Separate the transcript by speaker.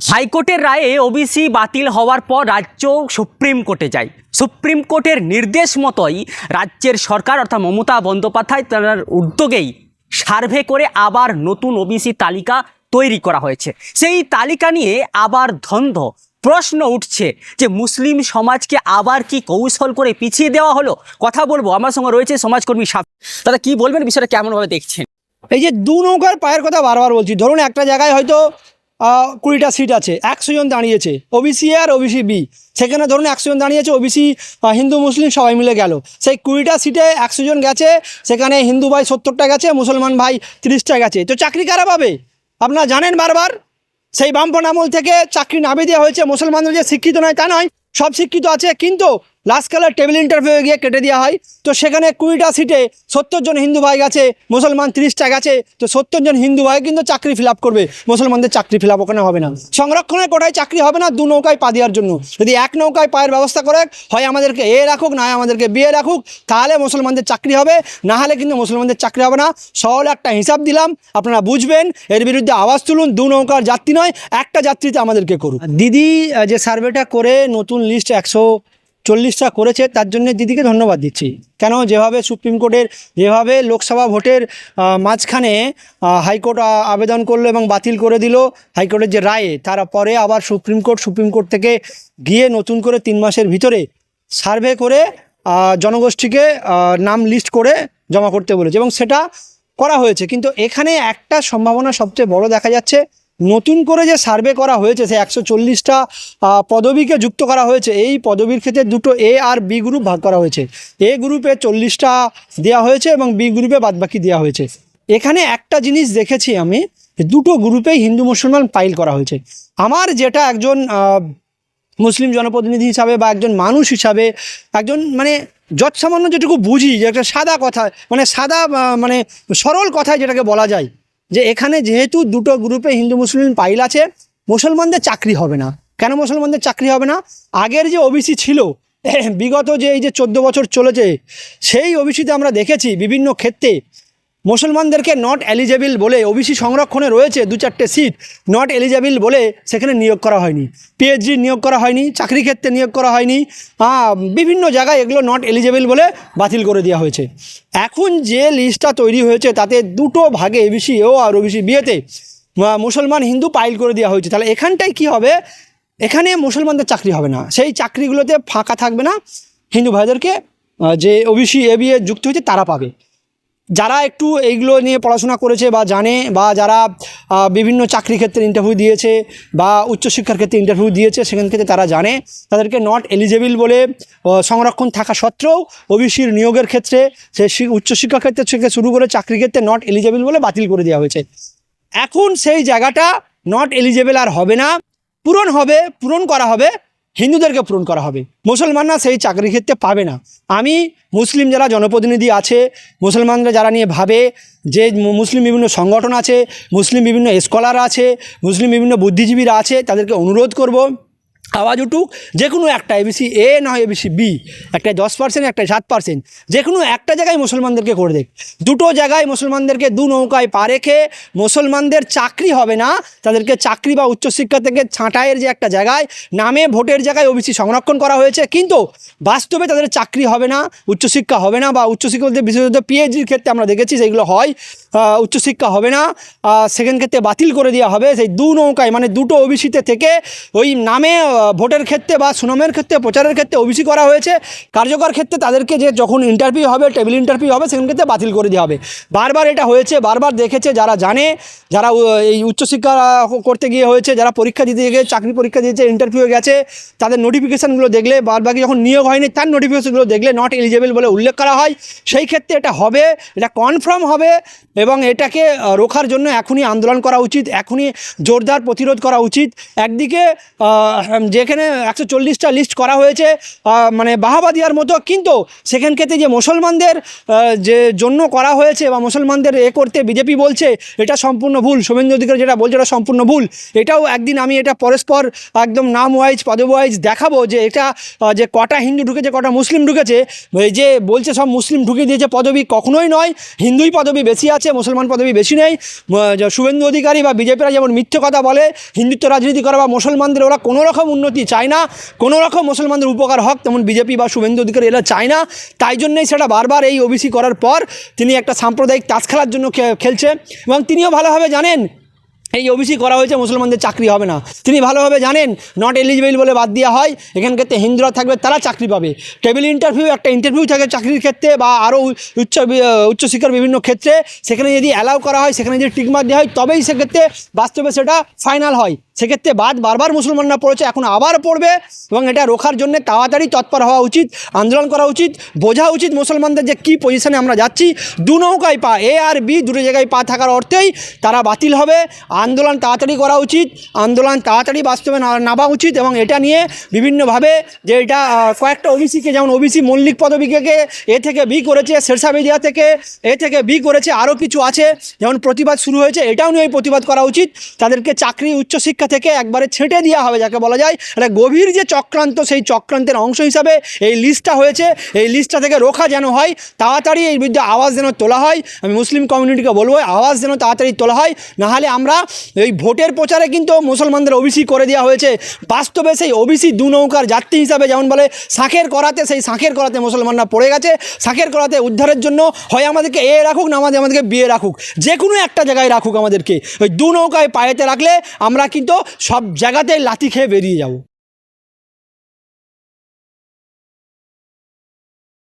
Speaker 1: হাইকোর্টের রায়ে ওবিসি বাতিল হওয়ার পর রাজ্য সুপ্রিম কোর্টে যায়। সুপ্রিম কোর্টের নির্দেশ মতোই রাজ্যের সরকার অর্থাৎ মমতা বন্দ্যোপাধ্যায় তার উদ্যোগেই সার্ভে করে আবার নতুন ওবিসি তালিকা তৈরি করা হয়েছে। সেই তালিকা নিয়ে আবার ধন্ধ প্রশ্ন উঠছে যে মুসলিম সমাজকে আবার কি কৌশল করে পিছিয়ে দেওয়া হলো? কথা বলব, আমার সঙ্গে রয়েছে সমাজকর্মী সাপ দাদা, কি বলবেন? বিষয়টা কেমনভাবে দেখছেন?
Speaker 2: এই যে দু নৌকার পায়ের কথা বারবার বলছি। ধরুন একটা জায়গায় হয়তো কুড়িটা সিট আছে। একশো জন দাঁড়িয়েছে। ওবিসি আর ওবিসি বি সেখানে ধরুন একশো জন দাঁড়িয়েছে ওবিসি হিন্দু, মুসলিম সবাই মিলে গেল। সেই কুড়িটা সিটে একশো জন গেছে, সেখানে হিন্দু ভাই সত্তরটা গেছে, মুসলমান ভাই তিরিশটা গেছে। তো চাকরি কারা পাবে? আপনারা জানেন বারবার, সেই বামপন আমল থেকে চাকরি নামিয়ে দেওয়া হয়েছে। মুসলমানরা যে শিক্ষিত নয় তা নয়, সব শিক্ষিত আছে। কিন্তু লাস্ট কালার টেবিল ইন্টারভিউ গিয়ে কেটে দেওয়া হয়। তো সেখানে কুড়িটা সিটে সত্তর জন হিন্দু ভাই গেছে, মুসলমান তিরিশটা গেছে, তো সত্তর জন হিন্দু ভাই কিন্তু চাকরি ফিল করবে। মুসলমানদের চাকরি ফিল ওখানে হবে না। সংরক্ষণের কোটায় চাকরি হবে না? দু নৌকায় পা দেওয়ার জন্য। যদি এক নৌকায় পায়ের ব্যবস্থা করে, হয় আমাদেরকে এ রাখুক, না আমাদেরকে বিয়ে রাখুক, তাহলে মুসলমানদের চাকরি হবে। না হলে কিন্তু মুসলমানদের চাকরি হবে না। সহল একটা হিসাব দিলাম, আপনারা বুঝবেন, এর বিরুদ্ধে আওয়াজ তুলুন, দু নৌকার যাত্রী নয়, একটা যাত্রীতে আমাদেরকে করুন দিদি যে সার্ভেটা করে নতুন লিস্ট একশো চল্লিশটা করেছে, তার জন্য দিদিকে ধন্যবাদ দিচ্ছি। কেন? যেভাবে সুপ্রিম কোর্টের, যেভাবে লোকসভা ভোটের মাঝখানে হাইকোর্ট আবেদন করল এবং বাতিল করে দিল, হাইকোর্টের যে রায়ে তারপরে আবার সুপ্রিম কোর্ট সুপ্রিম কোর্ট থেকে গিয়ে নতুন করে তিন মাসের ভিতরে সার্ভে করে জনগোষ্ঠীকে নাম লিস্ট করে জমা করতে বলেছে এবং সেটা করা হয়েছে। কিন্তু এখানে একটা সম্ভাবনা সবচেয়ে বড় দেখা যাচ্ছে নতুন করে যে সার্ভে করা হয়েছে, সে একশো চল্লিশটা পদবীকে যুক্ত করা হয়েছে, এই পদবীর ক্ষেত্রে দুটো এ আর বি গ্রুপ ভাগ করা হয়েছে। এ গ্রুপে চল্লিশটা দেওয়া হয়েছে এবং বি গ্রুপে বাদবাকি দেওয়া হয়েছে। এখানে একটা জিনিস দেখেছি আমি দুটো গ্রুপেই হিন্দু মুসলমান পাইল করা হয়েছে। আমার যেটা একজন মুসলিম জনপ্রতিনিধি হিসাবে বা একজন মানুষ হিসাবে, একজন মানে যৎসামান্য যেটুকু বুঝি, যে একটা সাদা কথা মানে সাদা মানে সরল কথায় যেটাকে বলা যায় যে এখানে যেহেতু দুটো গ্রুপে হিন্দু মুসলিম পাইল আছে, মুসলমানদের চাকরি হবে না। কেন মুসলমানদের চাকরি হবে না? আগের যে ওবিসি ছিল বিগত যে এই যে চোদ্দ বছর চলেছে, সেই ওবিসিতে আমরা দেখেছি বিভিন্ন ক্ষেত্রে মুসলমানদেরকে নট এলিজেবল বলে ওবিসি সংরক্ষণে রয়েছে দু চারটে সিট নট এলিজেবল বলে সেখানে নিয়োগ করা হয়নি। পিএইচডি নিয়োগ করা হয়নি, চাকরি ক্ষেত্রে নিয়োগ করা হয়নি বিভিন্ন জায়গায় এগুলো নট এলিজেবল বলে বাতিল করে দেওয়া হয়েছে। এখন যে লিস্টটা তৈরি হয়েছে, তাতে দুটো ভাগে এবিসি ও আর ওবিসি বিয়েতে মুসলমান হিন্দু পাইল করে দেওয়া হয়েছে। তাহলে এখানটায় কি হবে? এখানে মুসলমানদের চাকরি হবে না। সেই চাকরিগুলোতে ফাঁকা থাকবে না। হিন্দু ভাইদেরকে যে ওবিসি এ বিয়ে যুক্ত হয়েছে, তারা পাবে। যারা একটু এইগুলো নিয়ে পড়াশোনা করেছে বা জানে বা যারা বিভিন্ন চাকরি ক্ষেত্রে ইন্টারভিউ দিয়েছে বা উচ্চশিক্ষার ক্ষেত্রে ইন্টারভিউ দিয়েছে, সেখান থেকে তারা জানে। তাদেরকে নট এলিজেবল বলে সংরক্ষণ থাকা সত্ত্বেও ওবিসির নিয়োগের ক্ষেত্রে, সে উচ্চশিক্ষা ক্ষেত্রে থেকে শুরু করে চাকরি ক্ষেত্রে নট এলিজেবল বলে বাতিল করে দেওয়া হয়েছে। এখন সেই জায়গাটা নট এলিজেবল আর হবে না। পূরণ হবে, পূরণ করা হবে হিন্দুদেরকে পূরণ করা হবে। মুসলমানরা সেই চাকরি ক্ষেত্রে পাবে না। আমি মুসলিম যারা জনপ্রতিনিধি আছে, মুসলমানরা যারা নিয়ে ভাবে যে মুসলিম বিভিন্ন সংগঠন আছে, মুসলিম বিভিন্ন স্কলার আছে, মুসলিম বিভিন্ন বুদ্ধিজীবীরা আছে, তাদেরকে অনুরোধ করব আওয়াজ উঠুক যে কোনো একটা এবিসি এ নয় এবিসি বি একটা দশ পার্সেন্ট একটা সাত পার্সেন্ট যে কোনো একটা জায়গায় মুসলমানদেরকে করে দেখ। দুটো জায়গায় মুসলমানদেরকে দু নৌকায় পা রেখে মুসলমানদের চাকরি হবে না, তাদেরকে চাকরি বা উচ্চশিক্ষা থেকে ছাঁটাইয়ের যে একটা জায়গায়, নামে ভোটের জায়গায় ওবিসি সংরক্ষণ করা হয়েছে, কিন্তু বাস্তবে তাদের চাকরি হবে না, উচ্চশিক্ষা হবে না, বা উচ্চশিক্ষা বলতে বিশেষত পিএইচডির ক্ষেত্রে আমরা দেখেছি যেগুলো হয় উচ্চশিক্ষা হবে না সেকেন্ড ক্ষেত্রে বাতিল করে দেওয়া হবে। সেই দু নৌকায় মানে দুটো ওবিসিতে থেকে ওই নামে ভোটের ক্ষেত্রে বা সুনামের ক্ষেত্রে, প্রচারের ক্ষেত্রে ওবিসি করা হয়েছে। কার্যকর ক্ষেত্রে তাদেরকে যে যখন ইন্টারভিউ হবে টেবিল ইন্টারভিউ হবে, সেখান ক্ষেত্রে বাতিল করে দেওয়া হবে। বারবার এটা হয়েছে, বারবার দেখেছে যারা জানে, যারা এই উচ্চশিক্ষা করতে গিয়ে হয়েছে, যারা পরীক্ষা দিতে গিয়ে, চাকরি পরীক্ষা দিয়েছে ইন্টারভিউ গেছে, তাদের নোটিফিকেশানগুলো দেখলে বাদ বাকি যখন নিয়োগ হয়নি, তার নোটিফিকেশনগুলো দেখলে নট এলিজেবল বলে উল্লেখ করা হয়। সেই ক্ষেত্রে এটা হবে, এটা কনফার্ম হবে এবং এটাকে রোখার জন্য এখনই আন্দোলন করা উচিত, এখনই জোরদার প্রতিরোধ করা উচিত। একদিকে যেখানে একশো চল্লিশটা লিস্ট করা হয়েছে মানে বাহাবা দেওয়ার মতো। কিন্তু সেখান ক্ষেত্রে যে মুসলমানদের যে জন্য করা হয়েছে বা মুসলমানদের এ করতে বিজেপি বলছে, এটা সম্পূর্ণ ভুল। শুভেন্দু অধিকারী যেটা বলছে, এটা সম্পূর্ণ ভুল। এটাও একদিন আমি এটা পরস্পর একদম নাম ওয়াইজ পদব ওয়াইজ দেখাবো যে এটা যে কটা হিন্দু ঢুকেছে, কটা মুসলিম ঢুকেছে যে বলছে সব মুসলিম ঢুকে দিয়েছে পদবি কখনোই নয়। হিন্দুই পদবি বেশি আছে, মুসলমান পদবি বেশি নেই। শুভেন্দু অধিকারী বা বিজেপিরা যেমন মিথ্যে কথা বলে, হিন্দুত্ব রাজনীতি করা বা মুসলমানদের, ওরা কোনো রকম উন্নতি চায় না। কোনো রকম মুসলমানদের উপকার হক, তেমন বিজেপি বা শুভেন্দু অধিকারী এরা চায় না। তাই জন্যই সেটা বারবার এই ওবিসি করার পর তিনি একটা সাম্প্রদায়িক তাস খেলার জন্য খেলছে এবং তিনিও ভালোভাবে জানেন, এই ওবিসি করা হয়েছে, মুসলমানদের চাকরি হবে না। তিনি ভালোভাবে জানেন নট এলিজিবল বলে বাদ দেওয়া হয়, এখান ক্ষেত্রে হিন্দুরা থাকবে, তারা চাকরি পাবে। টেবিল ইন্টারভিউ একটা ইন্টারভিউ থাকে চাকরির ক্ষেত্রে বা আরও উচ্চ উচ্চশিক্ষার বিভিন্ন ক্ষেত্রে। সেখানে যদি অ্যালাউ করা হয়, সেখানে যদি টিকমার দেওয়া হয়, তবেই সেক্ষেত্রে বাস্তবে সেটা ফাইনাল হয়। সেক্ষেত্রে বাদ বারবার মুসলমানরা পড়েছে, এখন আবার পড়বে এবং এটা রোখার জন্য তাড়াতাড়ি তৎপর হওয়া উচিত, আন্দোলন করা উচিত, বোঝা উচিত মুসলমানদের যে কী পজিশনে আমরা যাচ্ছি। দু নৌকায় পা, এ আর বি দুটো জায়গায় পা থাকার অর্থেই তারা বাতিল হবে। আন্দোলন তাড়াতাড়ি করা উচিত, আন্দোলন তাড়াতাড়ি বাস্তবে নামা উচিত এবং এটা নিয়ে বিভিন্নভাবে যে এটা কয়েকটা ওবিসিকে যেমন ওবিসি মল্লিক পদবীকে এ থেকে বি করেছে শেরশা মিডিয়া থেকে, এ থেকে বি করেছে, আরও কিছু আছে, যেমন প্রতিবাদ শুরু হয়েছে, এটাও নিয়ে প্রতিবাদ করা উচিত। তাদেরকে চাকরি, উচ্চশিক্ষা থেকে একবারে ছেঁটে দেওয়া হবে, যাকে বলা যায় একটা গভীর যে চক্রান্ত, সেই চক্রান্তের অংশ হিসাবে এই লিস্টটা হয়েছে। এই লিস্টটা থেকে রোখা যেন হয়, তাড়াতাড়ি এই বিরুদ্ধে আওয়াজ যেন তোলা হয়। আমি মুসলিম কমিউনিটিকে বলব আওয়াজ যেন তাড়াতাড়ি তোলা হয়। নাহলে আমরা এই ভোটের প্রচারে কিন্তু মুসলমানদের ওবিসি করে দেওয়া হয়েছে। বাস্তবে সেই ওবিসি দু নৌকার যাত্রী হিসাবে যেমন বলে, শাঁখের করাতে, সেই শাঁখের করাতে মুসলমানরা পড়ে গেছে। শাঁখের করাতে উদ্ধারের জন্য হয় আমাদেরকে এ রাখুক, না আমাদের আমাদেরকে বিয়ে রাখুক। যে কোনো একটা জায়গায় রাখুক আমাদেরকে। ওই দু নৌকায় পায়েতে রাখলে আমরা কিন্তু সব জায়গাতেই লাথি খেয়ে বেরিয়ে যাব।